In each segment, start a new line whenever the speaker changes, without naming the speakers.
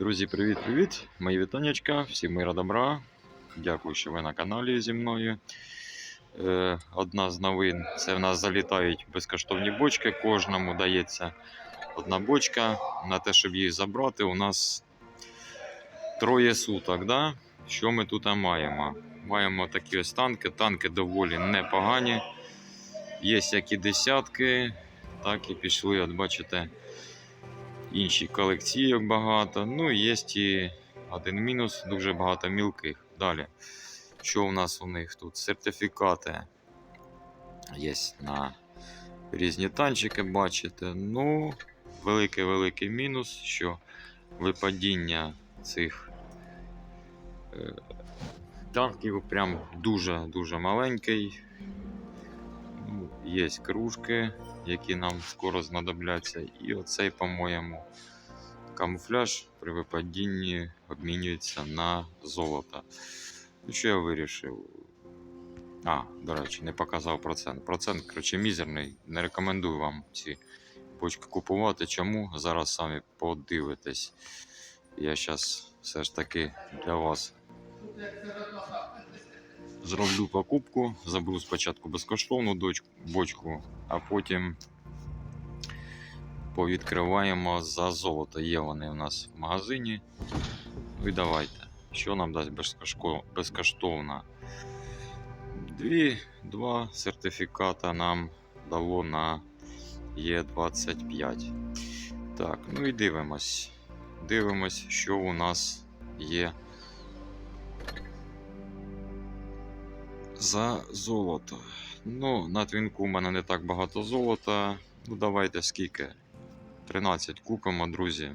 Друзі, привіт-привіт! Мої вітаннячка, всім мира добра. Дякую, що ви на каналі зі мною. Е, одна з новин це в нас залітають безкоштовні бочки. Кожному дається одна бочка. На те, щоб її забрати, у нас троє суток. Да? Що ми тут маємо? Маємо такі ось танки. Танки доволі непогані. Є як десятки, так і пішли, от бачите, інші колекційок багато. Ну, є і один мінус, дуже багато мілких. Далі. Що у нас у них тут? Сертифікати є на різні танчики, бачите. Ну, великий-великий мінус, що випадіння цих е, танків прям дуже-дуже маленький. Є кружки, які нам скоро знадобляться. І оцей, по-моєму, камуфляж при випадінні обмінюється на золото. Ну, що я вирішив? А, до речі, не показав процент. Процент, коротше, мізерний. Не рекомендую вам ці бочки купувати. Чому? Зараз самі подивитесь. Я зараз все ж таки для вас зроблю покупку. Заберу спочатку безкоштовну бочку, а потім повідкриваємо за золото. Є вони у нас в магазині. Ну і давайте. Що нам дасть безкоштовно? Дві, два сертифіката нам дало на Е25. Так, ну і дивимось. Дивимось, що у нас є за золото. Ну, на твінку у мене не так багато золота. Ну, давайте скільки? 13 купимо, друзі.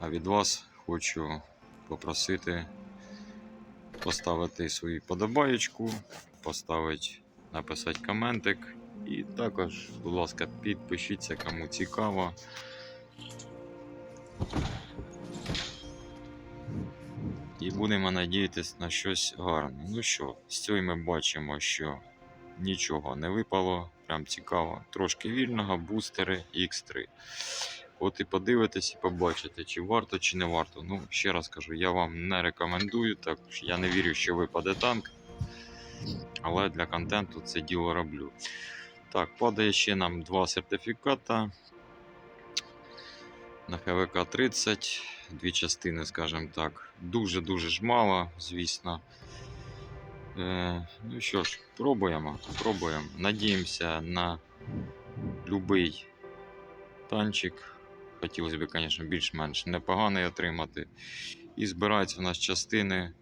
А від вас хочу попросити поставити свою подобаєчку, поставити, написати коментик. І також, будь ласка, підпишіться, кому цікаво. І будемо надіятися на щось гарне. Ну що, з цього ми бачимо, що нічого не випало. Прям цікаво. Трошки вільного, бустери X3. От і подивитесь і побачите, чи варто, чи не варто. Ну, ще раз кажу, я вам не рекомендую, так я не вірю, що випаде танк. Але для контенту це діло роблю. Так, падає ще нам два сертифіката. На ХВК 30, дві частини, скажімо так. Дуже-дуже ж мало, звісно. Е, ну що ж, пробуємо, пробуємо. Надіємося на будь-який танчик. Хотілося б, звісно, більш-менш непоганий отримати. І збираються в нас частини.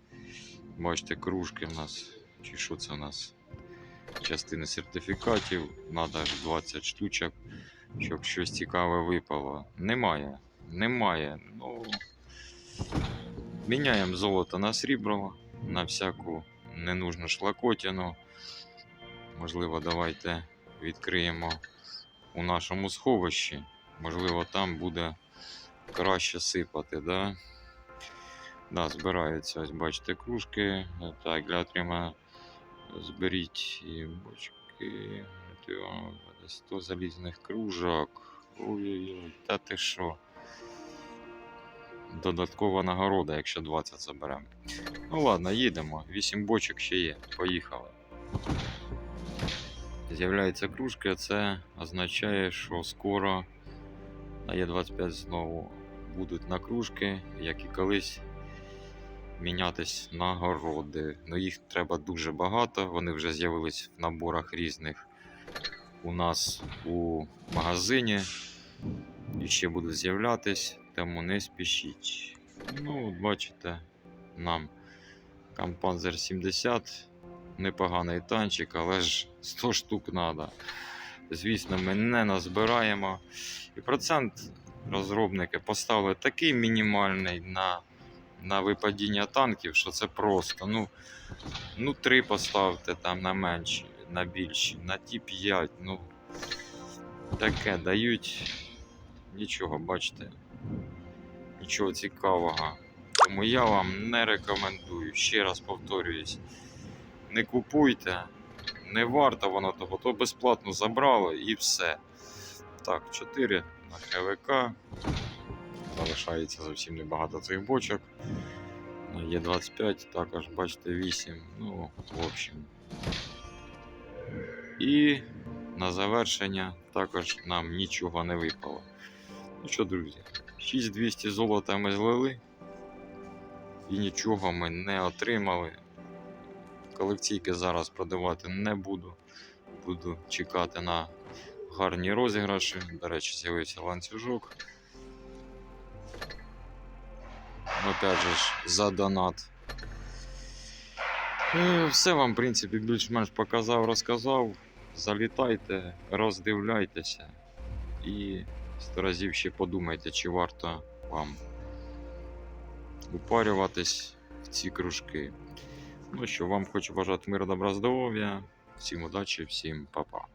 Бачите, кружки в нас. Чи що це у нас? Частини сертифікатів. Надо аж 20 штучок, щоб щось цікаве випало. Немає. Немає. Ну, міняємо золото на срібло, на всяку ненужну шлакотину. Можливо, давайте відкриємо у нашому сховищі. Можливо, там буде краще сипати, да? Да, збираються, ось бачите, кружки. Так, для отримання зберіть і бочки. 100 залізних кружок. Ой-ой-ой, та ти що? Додаткова нагорода, якщо 20 заберемо. Ну ладно, їдемо. 8 бочок ще є. Поїхали. З'являється кружка, це означає, що скоро на Е25 знову будуть на кружки, як і колись мінятись нагороди. Ну їх треба дуже багато. Вони вже з'явились в наборах різних у нас у магазині. І ще будуть з'являтись, тому не спішіть. Ну, бачите, нам Кампанзер 70 непоганий танчик, але ж 100 штук треба. Звісно, ми не назбираємо. І процент розробники поставили такий мінімальний на, на випадіння танків, що це просто. Ну, ну 3 поставте там на менші, на більші, на ті 5. Ну, таке дають. Нічого, бачите. Нічого цікавого. Тому я вам не рекомендую. Ще раз повторююсь. Не купуйте, не варто воно того, то безплатно забрали і все. Так, 4 на ХВК. залишається зовсім небагато цих бочок. Є25 також, бачите, 8. Ну, в общем. І на завершення також нам нічого не випало. Ну що, друзі, 6200 золота ми злили. І нічого ми не отримали. Колекційки зараз продавати не буду. Буду чекати на гарні розіграші. До речі, з'явився ланцюжок. Опять же за донат. Е, Все вам, в принципі, більш-менш показав, розказав. Залітайте, роздивляйтеся і сто разів ще подумайте, чи варто вам упарюватись в ці кружки. Ну що, вам хочу бажати миру, добра, здоров'я. Всім удачі, всім па-па.